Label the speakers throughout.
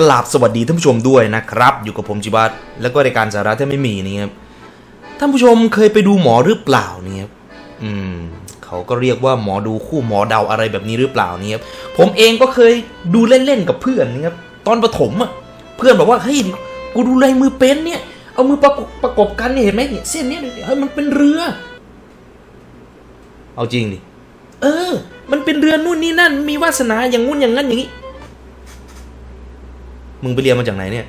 Speaker 1: กราบสวัสดีท่านผู้ชมด้วยนะครับ อยู่กับผมจิบัตแล้วก็รายการสาระที่ไม่มีนี่ครับท่านผู้ชมเคยไปดูหมอหรือเปล่าเนี่ยครับอืมเขาก็เรียกว่าหมอดูคู่หมอเดาอะไรแบบนี้หรือเปล่าเนี่ยครับผมเองก็เคยดูเล่นๆกับเพื่อนนะครับตอนประถมอะเพื่อนบอกว่าเฮ้ยกูดูลายมือเป็นเนี่ยเอามือประกบประกบกันเนี่ยเห็นไหมเนี่ยเส้นเนี้ยเฮ้ยมันเป็นเรือ เอาจริงดิเออ มันเป็นเรือนู่นนี่นั่น มีวาสนาอย่างงู้นอย่างนั้นอย่างนี้ มึงไปเรียนมาจากไหนเนี่ย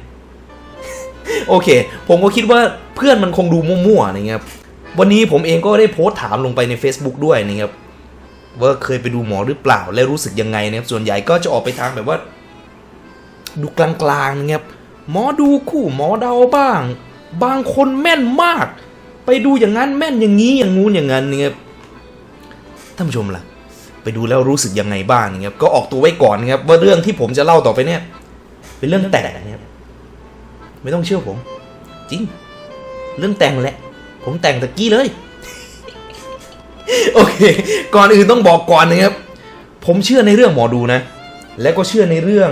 Speaker 1: โอเค ผมก็คิดว่าเพื่อนมันคงดูมั่วๆนะครับวันนี้ผมเองก็ได้โพสต์ถามลงไปใน Facebook ด้วยนะครับว่าเคยไปดูหมอหรือเปล่า และรู้สึกยังไงนะครับส่วนใหญ่ก็จะออกไปทางแบบว่า ดูกลางๆนะครับหมอดูคู่หมอเดาบ้าง บางคนแม่นมาก ไปดูอย่างนั้นแม่นอย่างนี้อย่างงู้นอย่างนั้นนะครับท่านผู้ชมล่ะ ไปดูแล้วรู้สึกยังไงบ้างนะครับก็ออกตัวไว้ก่อนนะครับว่าเรื่องที่ผมจะเล่าต่อไปเนี่ย เป็นเรื่องแต่งนะครับไม่ต้องเชื่อผม จริง เรื่องแต่งแหละ ผมแต่งตะกี้เลย โอเค ก่อนอื่นต้องบอกก่อนนะครับ ผมเชื่อในเรื่องหมอดูนะ และก็เชื่อในเรื่อง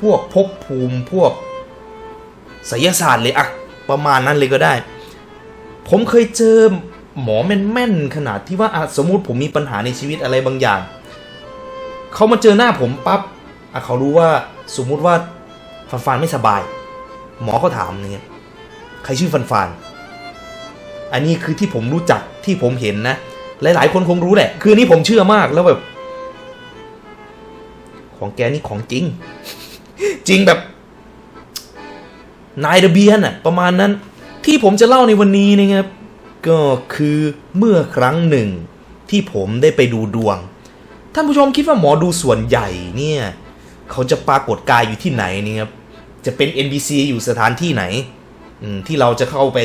Speaker 1: พวกภพภูมิพวกไสยศาสตร์เลยอะประมาณนั้นเลยก็ได้ ผมเคยเจอหมอแม่นๆขนาดที่ว่าสมมุติผมมีปัญหาในชีวิตอะไรบางอย่าง เขามาเจอหน้าผมปั๊บเขารู้ว่าสมมุติว่า ฟันฟานไม่สบาย หมอเขาถามเนี่ยใครชื่อฟันฟาน อันนี้คือที่ผมรู้จักที่ผมเห็นนะ หลายๆ คนคงรู้แหละ คือนี้ผมเชื่อมากแล้วแบบ ของแกนี่ของจริง จริงแบบนายระเบียนอะประมาณนั้น ที่ผมจะเล่าในวันนี้นะครับ ก็คือเมื่อครั้งหนึ่ง ที่ผมได้ไปดูดวง ท่านผู้ชมคิดว่าหมอดูส่วนใหญ่เนี่ย เขาจะปรากฏกายอยู่ที่ไหนเนี่ยครับ จะเป็น NBC อยู่สถานที่ไหนที่เราจะเข้าไป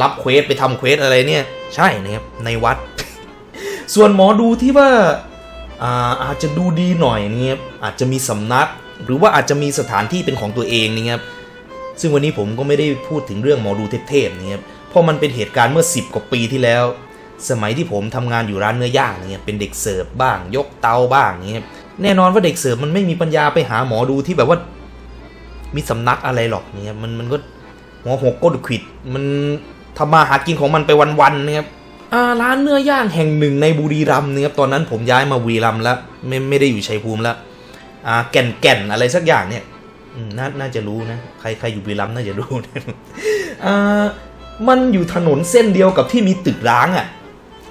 Speaker 1: รับเควสไปทำเควสอะไรเนี่ย ใช่นะครับในวัด ส่วนหมอดูที่ว่าอาอาจจะดูดีหน่อยเนี่ยอาจจะมีสำนัก หรือว่าอาจจะมีสถานที่เป็นของตัวเองเนี่ยครับซึ่งวันนี้ผมก็ไม่ได้พูดถึงเรื่องหมอดูเทพๆเนี่ยครับเพราะมันเป็นเหตุการณ์เมื่อ 10 กว่าปีที่แล้ว สมัยที่ผมทำงานอยู่ร้านเนื้อย่างเนี่ยเป็นเด็กเสิร์ฟบ้าง ยกเตาบ้างเนี่ยแน่นอนว่าเด็กเสิร์ฟมันไม่มีปัญญาไปหาหมอดูที่แบบว่า มีสำนักอะไรหรอกเนี่ยมันมันก็หัวหกก้นขิด มันทำมาหากินของมันไปวันๆนะครับอ่าร้านเนื้อย่างแห่งหนึ่งในบุรีรัมย์นะครับตอนนั้นผมย้ายมาบุรีรัมย์แล้ว ไม่ไม่ได้อยู่ชัยภูมิแล้วอ่าแก่นแก่นอะไรสักอย่างเนี่ยนน่าจะรู้นะใครใครอยู่บุรีรัมย์น่าจะรู้นะอ่ามันอยู่ถนนเส้นเดียวกับที่มีตึกร้างอะ่ะ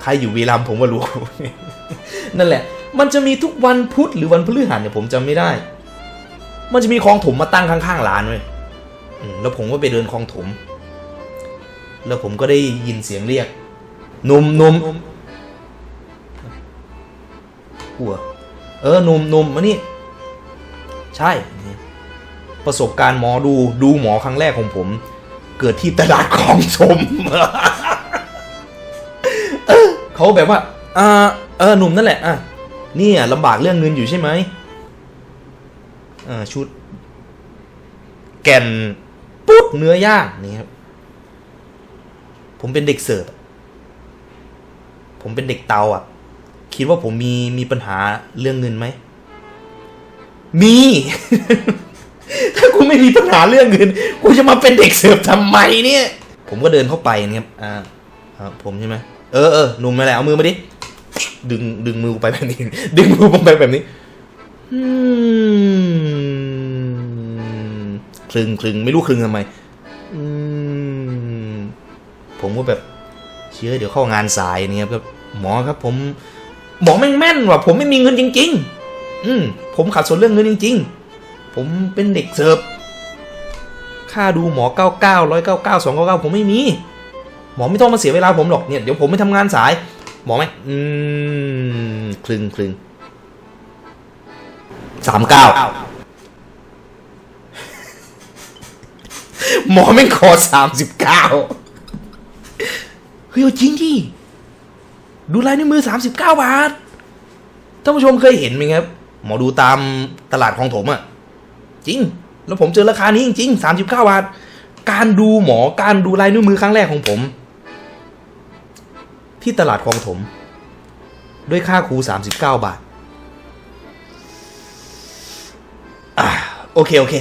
Speaker 1: ใครอยู่บุรีรัมย์ผมก็รู้นั่นแหละ มันจะมีทุกวันพุธหรือวันพฤหัสเนี่ยผมจำไม่ได้ มันจะมีคลองถมมาตั้งข้างๆร้านเว้ยแล้วผมก็ไปเดินคลองถม แล้วผมก็ได้ยินเสียงเรียกหนุ่มหนุ่มหัวเออหนุ่มหนุ่มมานี่ ใช่ ประสบการณ์หมอดูดูหมอครั้งแรกของผม เกิดที่ตลาดคลองชมเขาแบบว่าอ่าเออหนุ่มนั่นแหละอะเนี่ยลำบากเรื่องเงินอยู่ใช่ไหม ชุด แก่นปุ๊บเนื้อย่างนี่ครับ ผมเป็นเด็กเสิร์ฟอผมเป็นเด็กเตาอะ คิดว่าผมมีมีปัญหาเรื่องเงินไหม มี ถ้ากูไม่มีปัญหาเรื่องเงิน กูจะมาเป็นเด็กเสิร์ฟทำไมเนี่ย ผมก็เดินเข้าไปนะครับ อ่าผมใช่ไหมเออเออหนุ่มมาแล้วเอามือมาดิ ดึงดึงมือไปแบบนี้ ดึงมือผมไปแบบนี้ คลึงคลึงไม่รู้คลึงทำไมอืมผมก็แบบเชื่อเดี๋ยวเข้างานสายเนี่ยครับหมอครับ ผมหมอแม่งแม่นว่ะผมไม่มีเงินจริง ๆ อืมผมขาดส่วนเรื่องเงินจริง ๆ ผมเป็นเด็กเสิร์ฟค่าดูหมอ 99 199 299 ผมไม่มี หมอไม่ต้องมาเสียเวลาผมหรอกเนี่ยเดี๋ยวผมไปทำงานสาย หมอไหมอืมคลึงคลึง สามเก้า หมอไม่ขอสามสิบเก้าเฮ้ยเอาจริงที่ดูลายนิ้วมือสามสิบเก้าบาท ท่านผู้ชมเคยเห็นไหมครับ หมอดูตามตลาดของถมอะจริง แล้วผมเจอราคานี้จริงๆสามสิบเก้าบาท การดูหมอการดูลายนิ้วมือครั้งแรกของผม ที่ตลาดคลองถม ด้วยค่าครูสามสิบเก้าบาท โอเคโอเค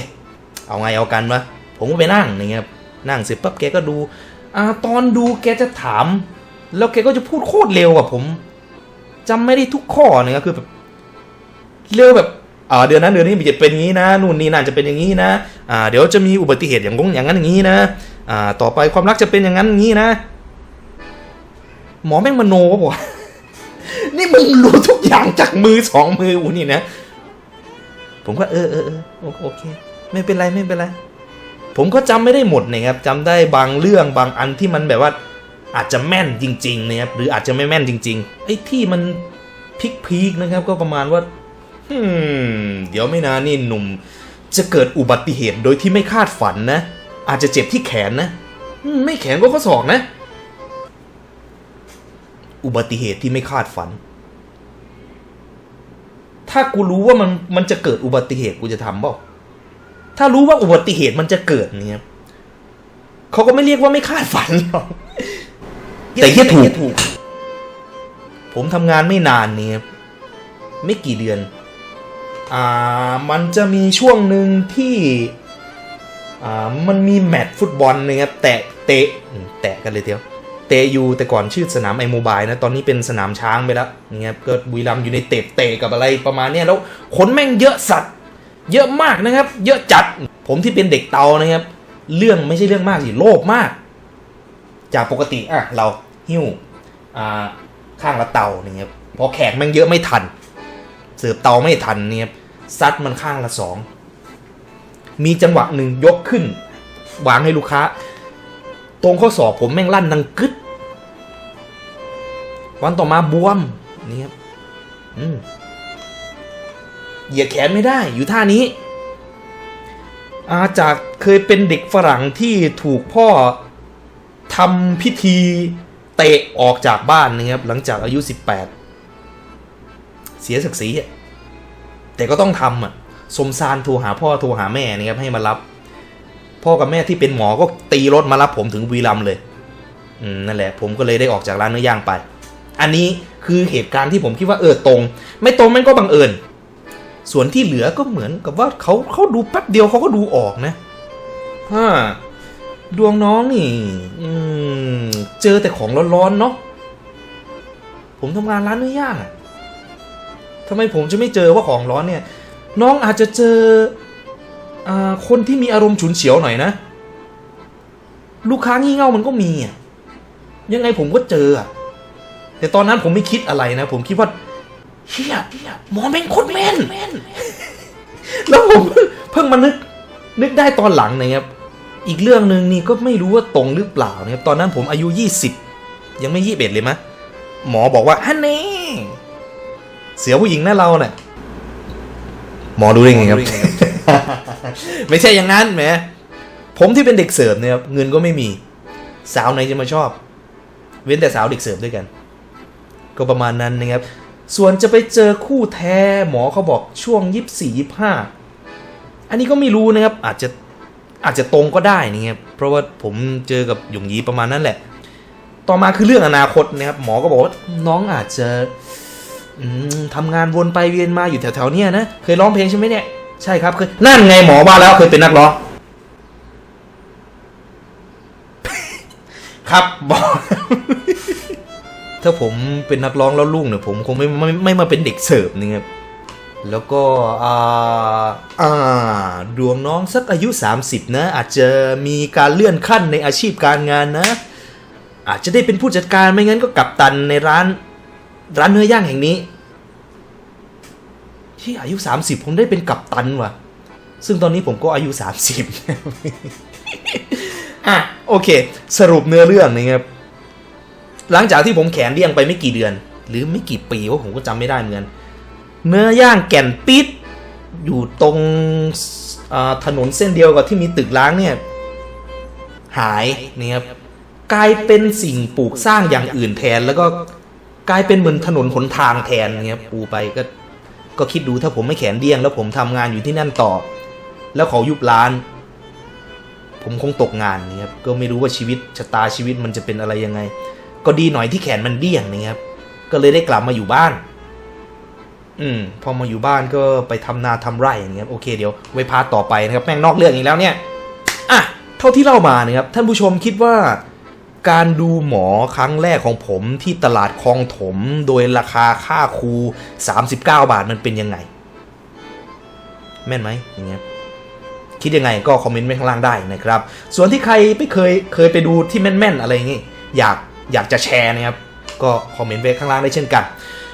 Speaker 1: เอาไงเอากันวะผมก็ไปนั่งนี่ครับนั่งเสร็จปั๊บแกก็ดูอ่าตอนดูแกจะถาม แล้วแกก็จะพูดโคตรเร็วอะผมจำไม่ได้ทุกข้อนะครับคือแบบเร็วแบบอ่าเดือนนั้นเดือนนี้มันจะเป็นอย่างนี้นะนู่นนี่นั่นจะเป็นอย่างนี้นะอ่าเดี๋ยวจะมีอุบัติเหตุอย่างงงอย่างนั้นอย่างนี้นะอ่าต่อไปความรักจะเป็นอย่างนั้นอย่างนี้นะ หมอแม่งมโนวะนี่มึงรู้ทุกอย่างจากมือสองมืออูนี่นะ ผมก็เออเออเออโอเค ไม่เป็นไรไม่เป็นไร ผมก็จำไม่ได้หมดนะครับจำได้บางเรื่องบางอันที่มันแบบว่า อาจจะแม่นจริงๆนะครับหรืออาจจะไม่แม่นจริง ๆ ไอ้ที่มันพีคๆนะครับ ก็ประมาณว่าเดี๋ยวไม่นานนี่หนุ่ม จะเกิดอุบัติเหตุโดยที่ไม่คาดฝันนะ อาจจะเจ็บที่แขนนะไม่แขนก็ข้อศอกนะ อุบัติเหตุที่ไม่คาดฝัน ถ้ากูรู้ว่ามันมันจะเกิดอุบัติเหตุกูจะทำเปล่าถ้ารู้ว่าอุบัติเหตุมันจะเกิดเนี่ยเขาก็ไม่เรียกว่าไม่คาดฝันหรอกแต่เหี้ยถูก ผมทำงานไม่นานเนี่ยไม่กี่เดือน อ่า มันจะมีช่วงหนึ่งที่ อ่า มันมีแมตช์ฟุตบอลนะครับแตะเตะอืมแตะกันเลยเดียว เตยูแต่ก่อนชื่อสนามไอโมบายนะ ตอนนี้เป็นสนามช้างไปแล้วเงี้ยเกิดบุรีรัมย์อยู่ในเตะเตะกับอะไรประมาณเนี้ยแล้วคนแม่งเยอะสัตว์ เยอะมากนะครับ เยอะจัดผมที่เป็นเด็กเตานะครับ เรื่องไม่ใช่เรื่องมากสิโลภมาก จากปกติอะเราหิ้วอ่าข้างละเตาเนี่ยครับพอแขกแม่งเยอะไม่ทัน เสิร์ฟเตาไม่ทันเนี่ยซัดมันข้างละสองมีจังหวะหนึ่งยกขึ้นวางให้ลูกค้า ตรงข้อศอกผมแม่งลั่นดังกึด วันต่อมาบวม นี่ครับอืมเหยียดแขนไม่ได้ อยู่ท่านี้ อาจากเคยเป็นเด็กฝรั่งที่ถูกพ่อทำพิธีเตะออกจากบ้านนะครับ หลังจากอายุ 18 เสียศักดิ์ศรีแต่ก็ต้องทำอะ สมซานโทรหาพ่อโทรหาแม่นะครับให้มารับ พ่อกับแม่ที่เป็นหมอก็ตีรถมารับผมถึงบุรีรัมเลยนั่นแหละ ผมก็เลยได้ออกจากร้านเนื้อย่างไป อันนี้คือเหตุการณ์ที่ผมคิดว่าเออตรง ไม่ตรงมันก็บังเอิญ ส่วนที่เหลือก็เหมือนกับว่าเขาเขาดูแป๊บเดียวเขาก็ดูออกนะฮ่าดวงน้องนี่ อืม เจอแต่ของร้อนๆเนาะผมทำงานร้านเนื้อย่างทำไมผมจะไม่เจอว่าของร้อนเนี่ย น้องอาจจะเจอ คนที่มีอารมณ์ฉุนเฉียวหน่อยนะ ลูกค้างี่เง่ามันก็มีอะยังไงผมก็เจออะแต่ตอนนั้นผมไม่คิดอะไรนะ ผมคิดว่าเฮียหมอแม่งโคตรแม่นแล้วผมเพิ่งมานึกนึกได้ตอนหลังนะครับอีกเรื่องหนึ่งนี่ก็ไม่รู้ว่าตรงหรือเปล่านะครับตอนนั้นผมอายุ 20 ยังไม่ยี่สิบเอ็ดเลยมะ หมอบอกว่าฮันนี่เสียผู้หญิงนะเราเนี่ย หมอรู้ได้ไงครับ ไม่ใช่อย่างนั้นแหมผมที่เป็นเด็กเสิร์ฟเนี่ยครับเงินก็ไม่มี สาวไหนจะมาชอบ เว้นแต่สาวเด็กเสิร์ฟด้วยกัน ก็ประมาณนั้นนะครับ ส่วนจะไปเจอคู่แท้หมอเขาบอกช่วงยี่สี่ยี่ห้าอันนี้ก็ไม่รู้นะครับ อาจจะอาจจะตรงก็ได้นะครับเพราะว่าผมเจอกับหยงยีประมาณนั้นแหละ ต่อมาคือเรื่องอนาคตนะครับหมอก็บอกว่าน้องอาจจะ ทำงานวนไปเวียนมาอยู่แถวๆเนี้ยนะเคยร้องเพลงใช่ไหมเนี่ยใช่ครับเคยนั่นไงหมอว่าแล้วเคยเป็นนักร้องครับบอกถ้าผมเป็นนักร้องแล้วลุ่งเนี่ยผมคงไม่ไม่ไม่มาเป็นเด็กเสิร์ฟนี่ครับแล้วก็อ่าอ่าดวงน้องสักอายุ 30 นะ อาจจะมีการเลื่อนขั้นในอาชีพการงานนะ อาจจะได้เป็นผู้จัดการไม่งั้นก็กัปตันในร้าน ร้านเนื้อย่างแห่งนี้ ที่อายุ 30 ผมได้เป็นกัปตันว่ะ ซึ่งตอนนี้ผมก็อายุ 30 อะโอเค สรุปเนื้อเรื่องนะครับ หลังจากที่ผมแขนเลี้ยงไปไม่กี่เดือน หรือไม่กี่ปีว่าผมก็จำไม่ได้เหมือนกันเนื้อย่างแก่นปิดอยู่ตรงถนนเส้นเดียวกับที่มีตึกล้างเนี่ยหายนะครับกลายเป็นสิ่งปลูกสร้างอย่างอื่นแทนแล้วก็ กลายเป็นเหมือนถนนหนทางแทนนะครับปูไปก็ก็คิดดูถ้าผมไม่แขนเดี้ยง แล้วผมทำงานอยู่ที่นั่นต่อ แล้วเขายุบร้าน ผมคงตกงานนะครับก็ไม่รู้ว่าชีวิตชะตาชีวิตมันจะเป็นอะไรยังไง ก็ดีหน่อยที่แขนมันเดี้ยงนะครับ ก็เลยได้กลับมาอยู่บ้าน อืม พอมาอยู่บ้านก็ไปทำนาทำไร่อย่างเงี้ยโอเคเดี๋ยวไว้พาร์ทต่อไปนะครับแม่งนอกเรื่องอีกแล้วเนี่ยอะเท่าที่เล่ามานะครับท่านผู้ชมคิดว่า การดูหมอครั้งแรกของผมที่ตลาดคลองถมโดยราคาค่าครู 39 บาทมันเป็นยังไง แม่นไหมอย่างเงี้ยคิดยังไงก็คอมเมนต์ไว้ข้างล่างได้นะครับ ส่วนที่ใครไม่เคยเคยไปดูที่แม่นๆอะไรอย่างงี้อยากอยากจะแชร์นะครับ ก็คอมเมนต์ไว้ข้างล่างได้เช่นกัน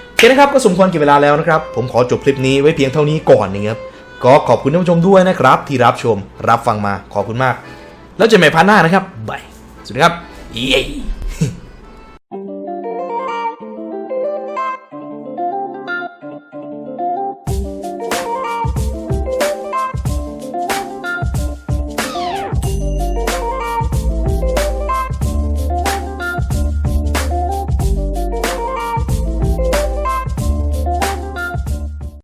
Speaker 1: โอเคนะครับก็สมควรกี่เวลาแล้วนะครับ ผมขอจบคลิปนี้ไว้เพียงเท่านี้ก่อนนะครับก็ขอบคุณท่านผู้ชมด้วยนะครับ ที่รับชมรับฟังมาขอบคุณมาก แล้วเจอกันใหม่พาร์ทหน้านะครับบายสวัสดีครับ เย้